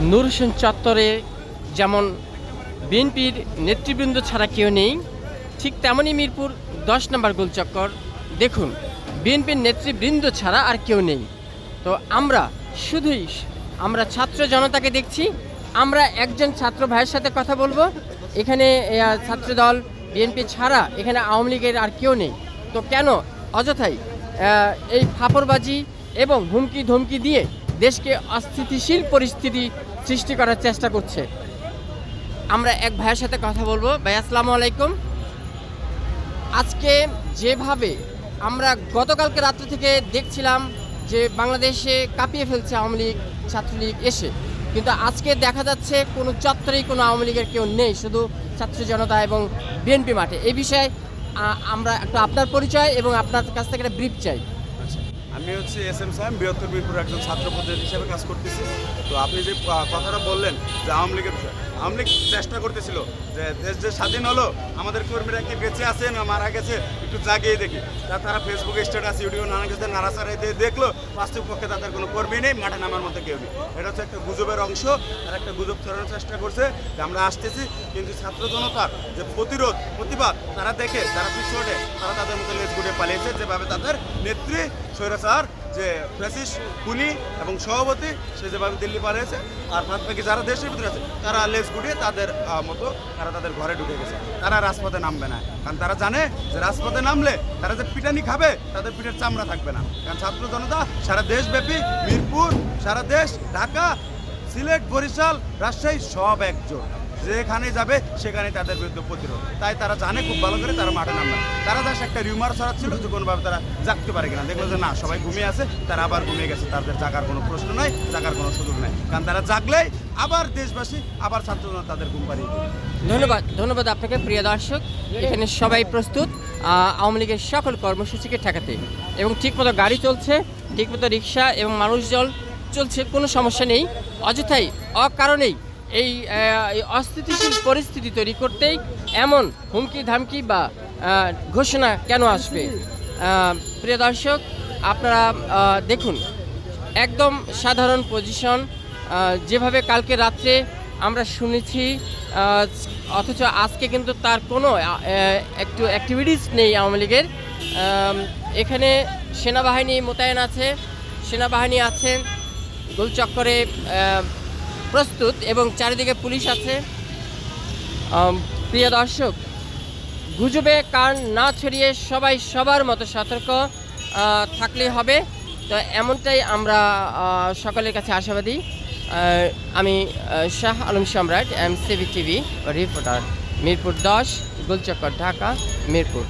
নূর হোসেন চত্বরে যেমন বিএনপির নেতৃবৃন্দ ছাড়া কেউ নেই ঠিক তেমনই মিরপুর দশ নম্বর গোলচক্কর। দেখুন বিএনপির নেতৃবৃন্দ ছাড়া আর কেউ নেই। তো আমরা শুধুই আমরা ছাত্র জনতাকে দেখছি আমরা একজন ছাত্র ভাইয়ের সাথে কথা বলব। এখানে আহ, ছাত্রদল বিএনপি ছাড়া এখানে আওয়ামী লীগের আর কেউ নেই। তো কেন? অযথাই এই ফাপড়বাজি এবং হুমকি ধমকি দিয়ে দেশকে অস্থিতিশীল পরিস্থিতি সৃষ্টি করার চেষ্টা করছে। আমরা এক ভাইয়ের সাথে কথা বলব। ভাই, আসসালামু আলাইকুম। আজকে যেভাবে আমরা গতকালকে রাত্র থেকে দেখছিলাম যে বাংলাদেশে কাঁপিয়ে ফেলছে আওয়ামী লীগ, ছাত্রলীগ এসে। কিন্তু আজকে দেখা যাচ্ছে কোনো চত্বরেই কোনো আওয়ামী লীগের কেউ নেই, শুধু ছাত্র জনতা এবং বিএনপি মাঠে। এই বিষয়ে আমরা একটু আপনার পরিচয় এবং আপনার কাছ থেকে একটা ব্রিফ চাই। আমি হচ্ছে এস এম সাহেব, বৃহত্তর বীরপুর একজন ছাত্র প্রতিনিধি হিসেবে কাজ করতেছি। তো আপনি যে কথাটা বললেন যে আওয়ামী লীগের বিষয়। আওয়ামী লীগ চেষ্টা করতেছিল যে দেশ যে স্বাধীন হলো, আমাদের কর্মীরা কি বেঁচে আছে না মারা গেছে, একটু জাগিয়ে দেখি। তা তারা ফেসবুকে স্ট্যাটাস ইউটিউবে নানা কিছু নাড়াচাড়া দিয়ে দেখল বাস্তব পক্ষে তাদের কোনো কর্মী নেই, মাঠে নামার মধ্যে কেউ নেই। এটা হচ্ছে একটা গুজবের অংশ তারা একটা গুজব ছড়ানোর চেষ্টা করছে। যে আমরা আসতেছি, কিন্তু ছাত্র জনতার যে প্রতিরোধ, প্রতিবাদ, তারা দেখে, তারা পিছু ওঠে তারা তাদের মধ্যে লেজ গুটে পালিয়েছে, যেভাবে তাদের নেত্রী স্বৈরাচার যে ফ্যাসিস খুনি এবং সভাপতি, সে যেভাবে দিল্লি পালিয়েছে, আর বাদ বাকি যারা দেশের ভিতরে আছে, তারা লেজ গুটিয়ে তাদের মতো তারা তাদের ঘরে ঢুকে গেছে। তারা রাজপথে নামবে না। কারণ তারা জানে যে রাজপথে নামলে তারা যে পিটানি খাবে, তাদের পিঠের চামড়া থাকবে না। কারণ ছাত্র জনতা, সারা দেশব্যাপী, মিরপুর, সারা দেশ, ঢাকা, সিলেট, বরিশাল, রাজশাহী সব একজোট। যেখানে যাবে, সেখানে তাদের বিরুদ্ধে প্রতিরোধ। তাই তারা জানে খুব ভালো করে তারা মাঠে নামবে তারা জাস্ট একটা রিউমার ছড়াচ্ছিল যে কোনোভাবে তারা জাগতে পারে কিনা। দেখল যে না, সবাই ঘুমিয়ে আছে, তারা আবার ঘুমিয়ে গেছে। তাদের জাগার কোনো প্রশ্ন নাই, জাগার কোনো সুযোগ নাই। কারণ তারা জাগলেই আবার দেশবাসী, আবার ছাত্র তাদের ঘুম পাড়িয়ে ধন্যবাদ ধন্যবাদ আপনাকে, প্রিয় দর্শক। এখানে সবাই প্রস্তুত। আওয়ামী লীগের সকল কর্মসূচিকে ঠেকাতে। এবং ঠিকমতো গাড়ি চলছে ঠিকমতো রিক্সা এবং মানুষজন চলছে, কোনো সমস্যা নেই। অযথাই, অকারণেই এই অস্থিতিশীল পরিস্থিতি তৈরি করতেই এমন হুমকি ধামকি বা ঘোষণা কেন আসবে? প্রিয় দর্শক, আপনারা দেখুন, একদম সাধারণ পজিশন যেভাবে কালকে রাত্রে আমরা শুনেছি অথচ আজকে কিন্তু তার কোনো একটু অ্যাক্টিভিটিস নেই আওয়ামী লীগের। এখানে সেনাবাহিনী মোতায়েন আছে, সেনাবাহিনী আছেন, গোলচক্করে প্রস্তুত এবং চারিদিকে পুলিশ আছে। প্রিয় দর্শক, গুজবে কান না ছড়িয়ে সবাই সবার মতো সতর্ক থাকলেই হবে। তো এমনটাই আমরা সকলের কাছে আশাবাদী। আমি Shah Alam Samrat, M CB TV, reporter, Mirpur দশ, গোলচক্কর ঢাকা, মিরপুর।